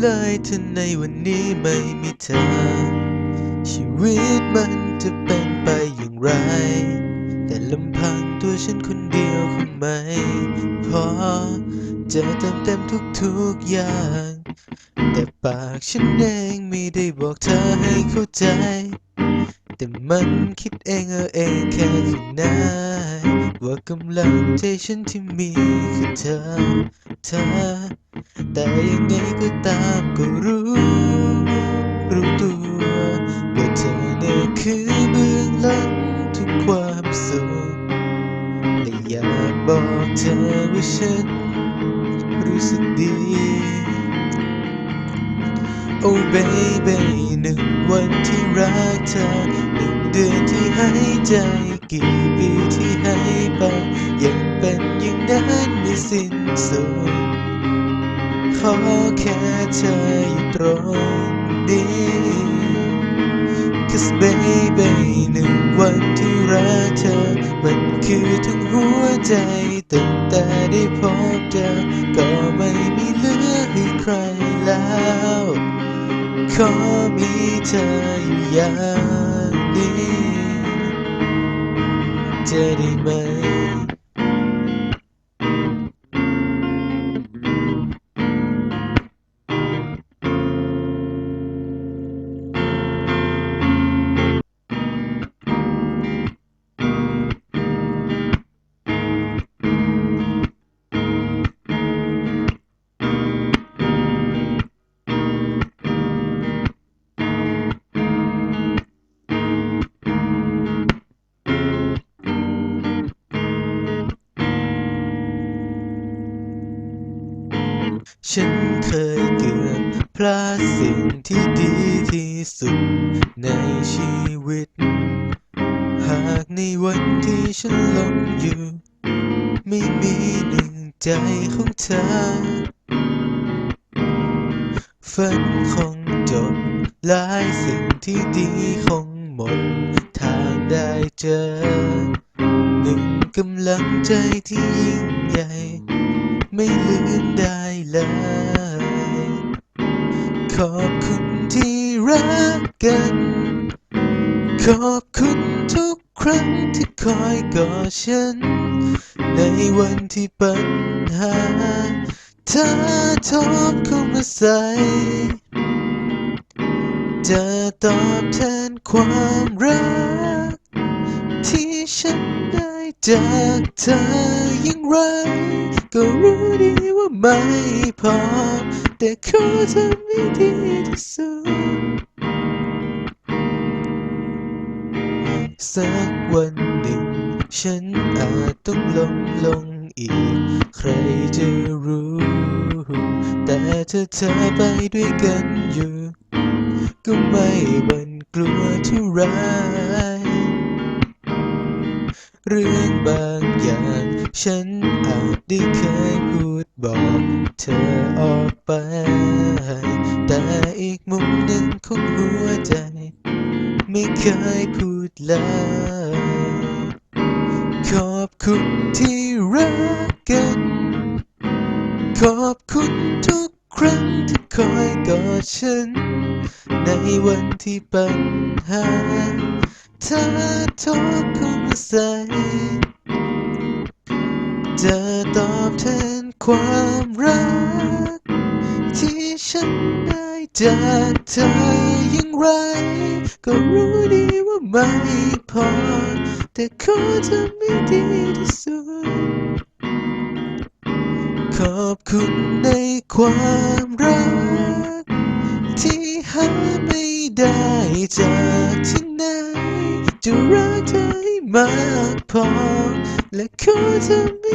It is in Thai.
เลยถ้าในวันนี้ไม่มีเธอ ชีวิตมันจะเป็นไปอย่างไร แต่ลำพังตัวฉันคนเดียวคงไม่พอจะเติมเต็มทุกๆอย่าง แต่ปากฉันเองไม่ได้บอกเธอให้เข้าใจ แต่มันคิดเองเออเองแค่ข้างในว่ากำลังใจฉันที่มีคือเธอ เธอ แต่ยังไงก็ตามก็รู้ รู้ตัวว่าเธอเนี่ยคือเบื้องหลังทุกความสุขและอยากบอกเธอว่าฉันรู้สึกดี โอ้ baby หนึ่งวันที่รักเธอหนึ่งเดือนที่ให้ใจกี่ ขอแค่เธออยู่ตรงนี้ Cause baby หนึ่งวันที่รักเธอ มันคือทั้งหัวใจตั้งแต่ได้พบเธอ ก็ไม่มีเหลือให้ใครแล้ว ขอมีเธออยู่อย่างนี้ จะได้ไหม ฉันเคยเกือบพลาดสิ่งที่ดีที่สุดในชีวิต หากในวันที่ฉันหลงอยู่ ไม่มีหนึ่งใจของเธอ ฝันคงจบหลายสิ่งที่ดีคงหมด ทางได้เจอ หนึ่งกำลังใจที่ยิ่งใหญ่ ไม่ลืม เลย ขอบคุณที่รักกัน ขอบคุณทุกครั้งที่คอยกอดฉัน ในวันที่ปัญหาเธอทบเข้ามาใส่จะตอบแทนความรัก ที่ฉันได้จากเธออย่างไร ก็รู้ดีว่า ไม่พอ แต่ขอทำให้ดีที่สุด สักวันหนึ่ง ฉันอาจต้องล้มลงอีก ใครจะรู้ แต่ถ้าเธอไปด้วยกันอยู่ ก็ไม่หวั่นกลัวเท่าไรเรื่องบางอย่างฉันาได้เคยพูดบอกเธอออกไป แต่อีกมุมหนึ่งของหัวใจ ไม่เคยพูดเลยขอบคุณที่รักกัน ขอบคุณทุกครั้งที่คอยกอดฉัน ในวันที่ปัญหาเธอทบเข้ามาใส จะตอบแทนความรัก ที่ฉันได้จากเธออย่างไร ก็รู้ดีว่าไม่พอ แต่ขอทำให้ดีที่สุด ขอบคุณในความรัก ที่หาไม่ได้จากที่ไหนจะรัก เธอให้ม